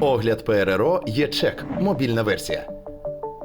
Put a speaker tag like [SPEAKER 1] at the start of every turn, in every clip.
[SPEAKER 1] Огляд ПРРО є чек, мобільна версія.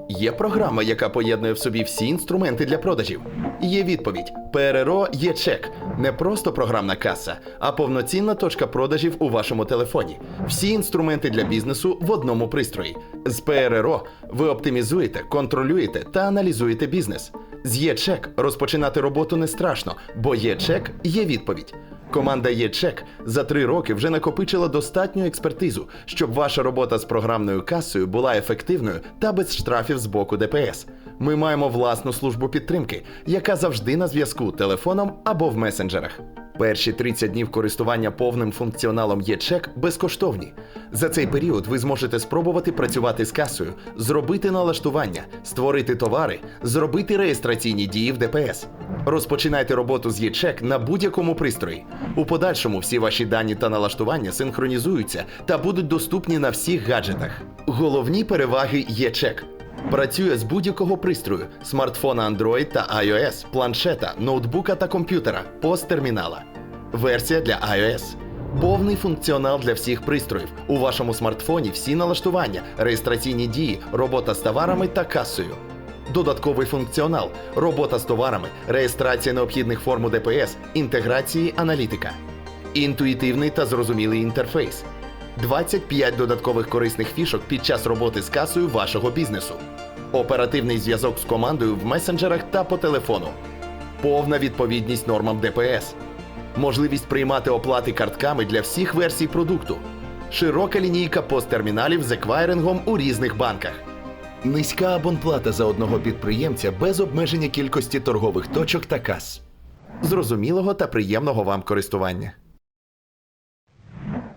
[SPEAKER 1] Є програма, яка поєднує в собі всі інструменти для продажів. Є відповідь: ПРРО є чек, не просто програмна каса, а повноцінна точка продажів у вашому телефоні. Всі інструменти для бізнесу в одному пристрої. З ПРРО ви оптимізуєте, контролюєте та аналізуєте бізнес. З ЄЧЕК розпочинати роботу не страшно, бо ЄЧЕК є відповідь. Команда ЄЧЕК за три роки вже накопичила достатню експертизу, щоб ваша робота з програмною касою була ефективною та без штрафів з боку ДПС. Ми маємо власну службу підтримки, яка завжди на зв'язку телефоном або в месенджерах. Перші 30 днів користування повним функціоналом ЄЧЕК безкоштовні. За цей період ви зможете спробувати працювати з касою, зробити налаштування, створити товари, зробити реєстраційні дії в ДПС. Розпочинайте роботу з ЄЧЕК на будь-якому пристрої. У подальшому всі ваші дані та налаштування синхронізуються та будуть доступні на всіх гаджетах. Головні переваги ЄЧЕК. Працює з будь-якого пристрою: смартфона Android та iOS, планшета, ноутбука та комп'ютера, посттермінала. Версія для iOS. Повний функціонал для всіх пристроїв. У вашому смартфоні всі налаштування, реєстраційні дії, робота з товарами та касою. Додатковий функціонал, робота з товарами, реєстрація необхідних форм ДПС, інтеграції аналітика. Інтуїтивний та зрозумілий інтерфейс. 25 додаткових корисних фішок під час роботи з касою вашого бізнесу. Оперативний зв'язок з командою в месенджерах та по телефону. Повна відповідність нормам ДПС. Можливість приймати оплати картками для всіх версій продукту. Широка лінійка посттерміналів з еквайрингом у різних банках. Низька абонплата за одного підприємця без обмеження кількості торгових точок та кас. Зрозумілого та приємного вам користування.